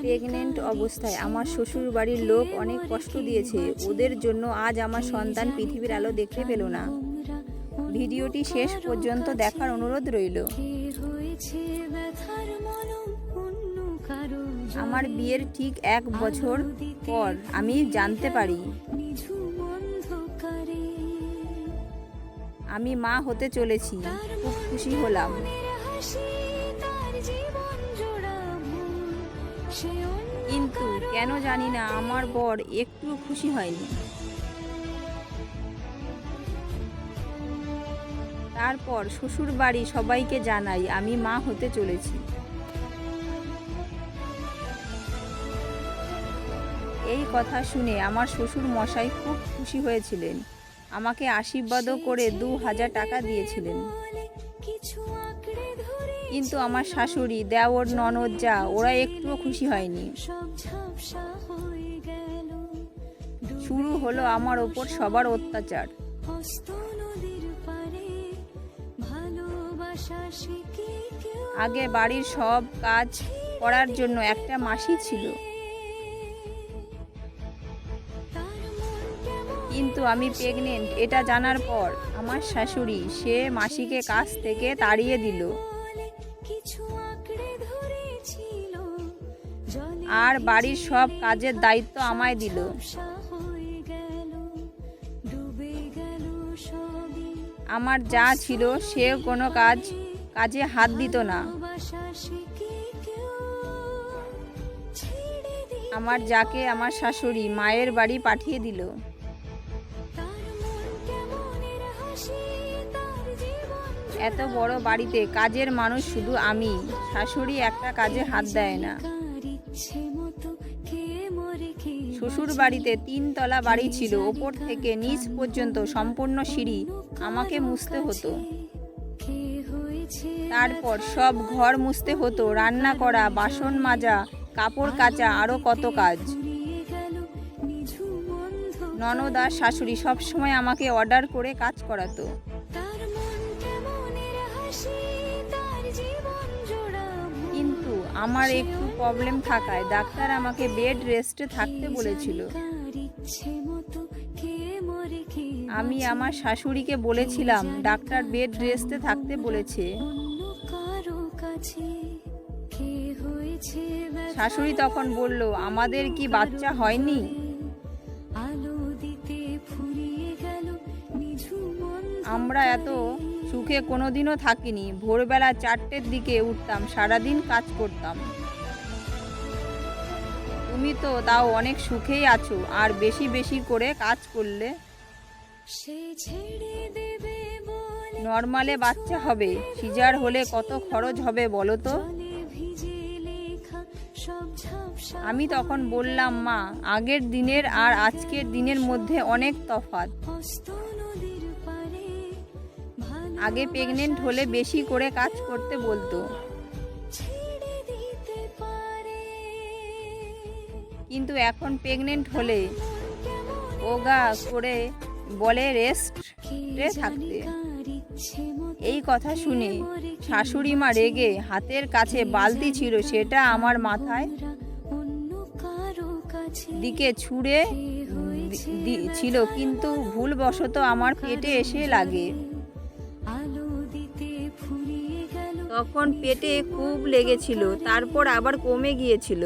Pregnant অবস্থায় আমার শ্বশুর বাড়ির লোক অনেক কষ্ট দিয়েছে। ওদের জন্য আজ আমার সন্তান পৃথিবীর আলো দেখতে পেল না। ভিডিওটি শেষ পর্যন্ত দেখার অনুরোধ রইল। আমার বিয়ের ঠিক এক বছর পর আমি জানতে পারি। আমি মা হতে চলেছি। খুব খুশি হলাম। কিন্তু কেন জানি না আমার বর একটু খুশি হয়নি। তারপর শ্বশুর বাড়ি সবাইকে জানাই আমি মা হতে চলেছি। এই কথা শুনে আমার শ্বশুর মশাই খুব খুশি হয়েছিলেন। আমাকে আশীর্বাদও করে দু হাজার টাকা দিয়েছিলেন। কিন্তু আমার শাশুড়ি, দেওর, ননদ যা, ওরা একটুও খুশি হয়নি। শুরু হলো আমার ওপর সবার অত্যাচার। আগে বাড়ির সব কাজ করার জন্য একটা মাসি ছিল। কিন্তু আমি প্রেগনেন্ট এটা জানার পর আমার শাশুড়ি সে মাসিকে কাছ থেকে তাড়িয়ে দিল। আর বাড়ির সব কাজের দায়িত্ব আমায় দিল। আমার যা ছিল সে কোনো কাজ, কাজে হাত দিত না। আমার যাকে আমার শাশুড়ি মায়ের বাড়ি পাঠিয়ে দিল। এত বড় বাড়িতে কাজের মানুষ শুধু আমি। শাশুড়ি একটা কাজে হাত দেয় না। শ্বশুর বাড়িতে তিনতলা বাড়ি ছিল, ওপর থেকে নিচ পর্যন্ত সম্পূর্ণ সিঁড়ি। আমাকে মুছতে হতো। তারপর সব ঘর মুছতে হতো, রান্না করা, বাসন মাজা, কাপড় কাচা আরও কত কাজ। ননদ আর শাশুড়ি সবসময় আমাকে অর্ডার করে কাজ করাতো। আমার একটু প্রবলেম থাকায় ডাক্তার আমাকে বেড রেস্টে থাকতে বলেছিল। আমি আমার শাশুড়িকে বলেছিলাম, ডাক্তার বেড রেস্টে থাকতে বলেছে। শাশুড়ি তখন বলল, আমাদের কি বাচ্চা হয়নি? আমরা এত সুখে কোনোদিনও থাকিনি। ভোরবেলা চারটের দিকে উঠতাম সারাদিন কাজ করতাম। তুমি তো তাও অনেক সুখেই আছো আর বেশি বেশি করে কাজ করলে নর্মালে বাচ্চা হবে সিজার হলে কত খরচ হবে বলো তো? আমি তখন বললাম মা আগের দিনের আর আজকের দিনের মধ্যে অনেক তফাৎ। আগে প্রেগনেন্ট হলে বেশি করে কাজ করতে বলতো। কিন্তু এখন প্রেগনেন্ট হলে ওগা করে বলে রেস্টে থাকতে। এই কথা শুনে শাশুড়ি মা রেগে হাতের কাছে বালতি ছিল, সেটা আমার মাথায় দিকে ছুঁড়ে ছিল, কিন্তু ভুলবশত আমার পেটে এসে লাগে। তখন পেটে খুব লেগেছিল, তারপর আবার কমে গিয়েছিল।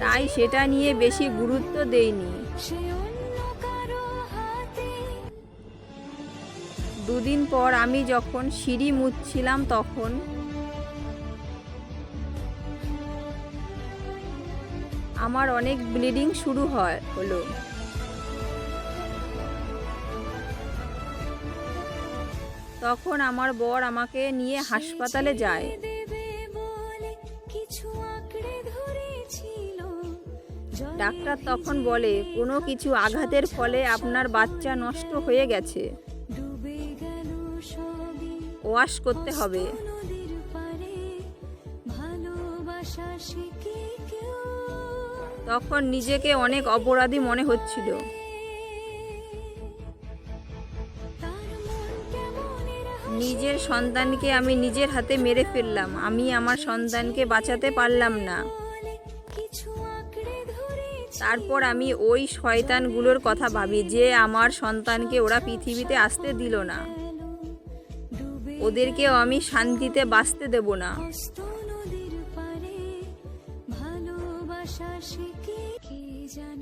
তাই সেটা নিয়ে বেশি গুরুত্ব দেইনি। দুদিন পর আমি যখন সিঁড়ি মুছছিলাম তখন আমার অনেক ব্লিডিং শুরু হয়, হলো। তখন আমার বর আমাকে নিয়ে হাসপাতালে যায়। ডাক্তার তখন বলে কোনো কিছু আঘাতের ফলে আপনার বাচ্চা নষ্ট হয়ে গেছে। ওয়াশ করতে হবে। তখন নিজেকে অনেক অপরাধী মনে হচ্ছিল। নিজের সন্তানকে আমি নিজের হাতে মেরে ফেললাম। আমি আমার সন্তানকে বাঁচাতে পারলাম না। তারপর আমি ওই শয়তানগুলোর কথা ভাবি, যে আমার সন্তানকে ওরা পৃথিবীতে আসতে দিল না। ওদেরকেও আমি শান্তিতে বাঁচতে দেব না।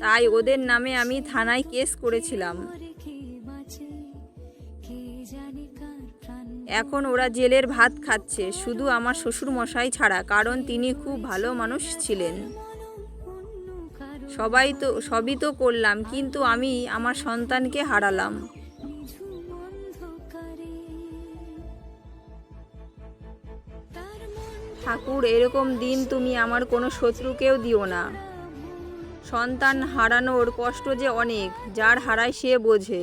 তাই ওদের নামে আমি থানায় কেস করেছিলাম। এখন ওরা জেলের ভাত খাচ্ছে, শুধু আমার শ্বশুর মশাই ছাড়া, কারণ তিনি খুব ভালো মানুষ ছিলেন। সবাই তো, সবই তো করলাম, কিন্তু আমি আমার সন্তানকে হারালাম। ঠাকুর, এরকম দিন তুমি আমার কোনো শত্রুকেও দিও না। সন্তান হারানোর কষ্ট যে অনেক, যার হারায় সে বোঝে।